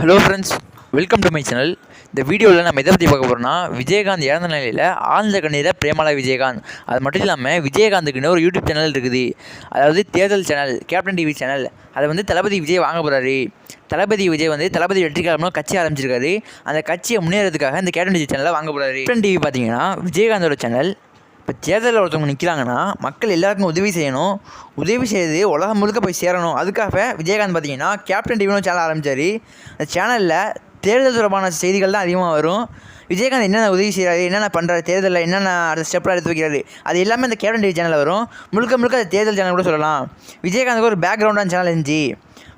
Hello friends welcome to my channel இந்த வீடியோவில் நம்ம எதை பற்றி பார்க்க போகிறோம்னா விஜயகாந்த் இறந்த நிலையில் ஆழ்ந்த கண்ணீரை பிரேமலா விஜயகாந்த். அது மட்டும் இல்லாமல் விஜயகாந்துக்குன்னு ஒரு யூடியூப் சேனல் இருக்குது. அதாவது தேர்தல் சேனல் கேப்டன் டிவி சேனல் அதை வந்து தளபதி விஜய் வாங்க போகிறாரு தளபதி விஜய் வந்து தளபதி வெற்றிக்காலமாக கட்சி ஆரம்பிச்சிருக்காரு. அந்த கட்சியை முன்னேறதுக்காக இந்த கேப்டன் டிவி சேனலை வாங்க போகிறாரு கேப்டன் டிவி பார்த்தீங்கன்னா விஜயகாந்தோட சேனல் இப்போ தேர்தலில் ஒருத்தவங்க நிற்கிறாங்கன்னா மக்கள் எல்லாருக்கும் உதவி செய்யணும். உதவி செய்து உலகம் முழுக்க போய் சேரணும். அதுக்காக விஜயகாந்த் பார்த்தீங்கன்னா கேப்டன் டிவின்னு சேனல் ஆரம்பித்தார் அந்த சேனலில் தேர்தல் தொடர்பான செய்திகள் தான் அதிகமாக வரும். விஜயகாந்த் என்னென்ன உதவி செய்கிறாரு என்னென்ன பண்ணுறாரு தேர்தலில் என்னென்ன அடுத்த ஸ்டெப்லாம் எடுத்து வைக்கிறாரு அது எல்லாமே அந்த கேப்டன் டிவி சேனலில் வரும். முழுக்க முழுக்க அது தேர்தல் சேனல் கூட சொல்லலாம். விஜயகாந்துக்கு ஒரு பேக்ரவுண்டான சேனல் இருந்துச்சு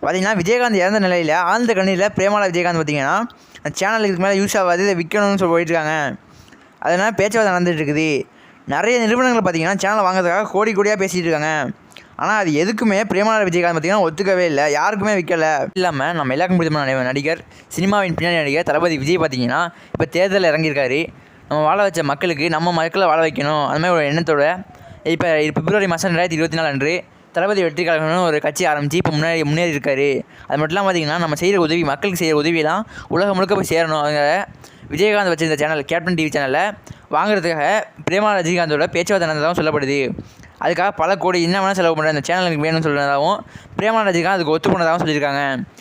பார்த்தீங்கன்னா விஜயகாந்த் இறந்த நிலையில் ஆழ்ந்த கண்ணீரில் பிரேமலா விஜயகாந்த் பார்த்தீங்கன்னா அந்த சேனலுக்கு மேலே யூஸ் ஆகாது இதை விற்கணும்னு சொல்லி போயிட்டுருக்காங்க அதனால் பேச்சுவார்த்தை நடந்துகிட்டு இருக்குது. நிறைய நிறுவனங்கள் பார்த்தீங்கன்னா சேனலை வாங்குறதுக்காக கோடி கோடியாக பேசிகிட்டு இருக்காங்க. ஆனால் அது எதுக்குமே பிரேமலா விஜயகாந்த் பார்த்தீங்கன்னா ஒத்துக்கவே இல்லை. யாருக்குமே விற்கல இல்லாமல் நம்ம எல்லாருக்கும் பிடித்தமான நடி- நடிகர் சினிமாவின் பின்னணி நடிகர் தளபதி விஜய் பார்த்தீங்கன்னா இப்போ தேர்தலில் இறங்கியிருக்காரு. நம்ம வாழ வச்ச மக்களுக்கு நம்ம மக்களை வாழ வைக்கணும். அந்த மாதிரி ஒரு எண்ணத்தோட இப்போ பிப்ரவரி மாதம் ரெண்டாயிரத்தி இருபத்தி நாலு அன்று தளபதி வெற்றி கழகம்னு ஒரு கட்சி ஆரம்பித்து இப்போ முன்னாடி முன்னேறி இருக்காரு. அது மட்டும் இல்லாமல் பார்த்தீங்கன்னா நம்ம செய்கிற உதவி மக்களுக்கு செய்கிற உதவியெல்லாம் உலகம் முழுக்க போய் சேரணும். அவங்க விஜயகாந்த் வச்சிருந்த சேனல் கேப்டன் டிவி சேனலில் வாங்குறதுக்காக பிரேமா ரஜினிகாந்தோட பேச்சுவார்த்தை நடந்ததாகவும் சொல்லப்படுது. அதுக்காக பல கோடி என்ன வேணால் செலவு பண்ணுற அந்த சேனல் எனக்கு வேணும்னு சொல்கிறதாகவும் பிரேமா ரஜினிகாந்த் அதுக்கு ஒத்து போனதாகவும் சொல்லியிருக்காங்க.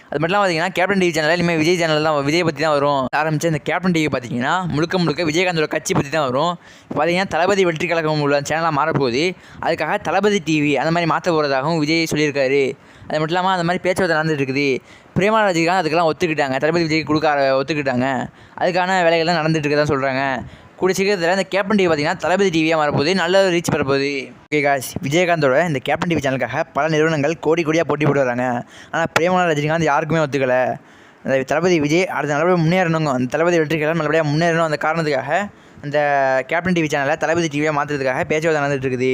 அது மட்டும் இல்லாமல் பார்த்தீங்கன்னா கேப்டன் டிவி சேனலில் இனிமேல் விஜய் சேனல் தான் விஜய் பற்றி தான் வரும். ஆரம்பித்த இந்த கேப்டன் டிவி பார்த்தீங்கன்னா முழுக்க முழுக்க விஜயகாந்தோட கட்சி பற்றி தான் வரும் பார்த்தீங்கன்னா தளபதி வெற்றி கழகம் உள்ள சேனலாக மாறப்போகுது. அதுக்காக தளபதி டிவி அந்த மாதிரி மாற்ற போகிறதாகவும் விஜய் சொல்லியிருக்காரு. அது மட்டும் இல்லாமல் அந்த மாதிரி பேச்சுவார்த்தை நடந்துட்டு இருக்குது பிரேமா ரஜினிகாந்த் அதுக்கெல்லாம் ஒத்துக்கிட்டாங்க. தளபதி விஜய் கொடுக்க ஒத்துக்கிட்டாங்க. அதுக்கான வேலைகள்லாம் நடந்துட்டு இருக்கதான் சொல்கிறாங்க கூடிய சீக்கிரத்தில் இந்த கேப்டன் டிவி பார்த்தீங்கன்னா தளபதி டிவியாக மாறப்போகுது. நல்ல ரீச் பெறப்போகுது. ஓகே காஸ் விஜயகாந்தோட இந்த கேப்டன் டிவி சேனலுக்காக பல நிறுவனங்கள் கோடி கோடியாக போட்டி போட்டு வராங்க ஆனால் பிரேமலா ரஜினிகாந்த் யாருக்குமே ஒத்துக்கலை. அந்த தளபதி விஜய் அடுத்த நல்லபடியாக முன்னேறணுங்க. அந்த தளபதி வெற்றிகளை நல்லபடியாக முன்னேறணும் அந்த காரணத்துக்காக அந்த கேப்டன் டிவி சேனலை தளபதி டிவியாக மாற்றுறதுக்காக பேச்சுவார்த்தை நடந்துகிட்டு இருக்குது.